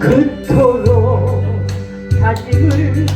그토록 다짐을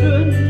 görün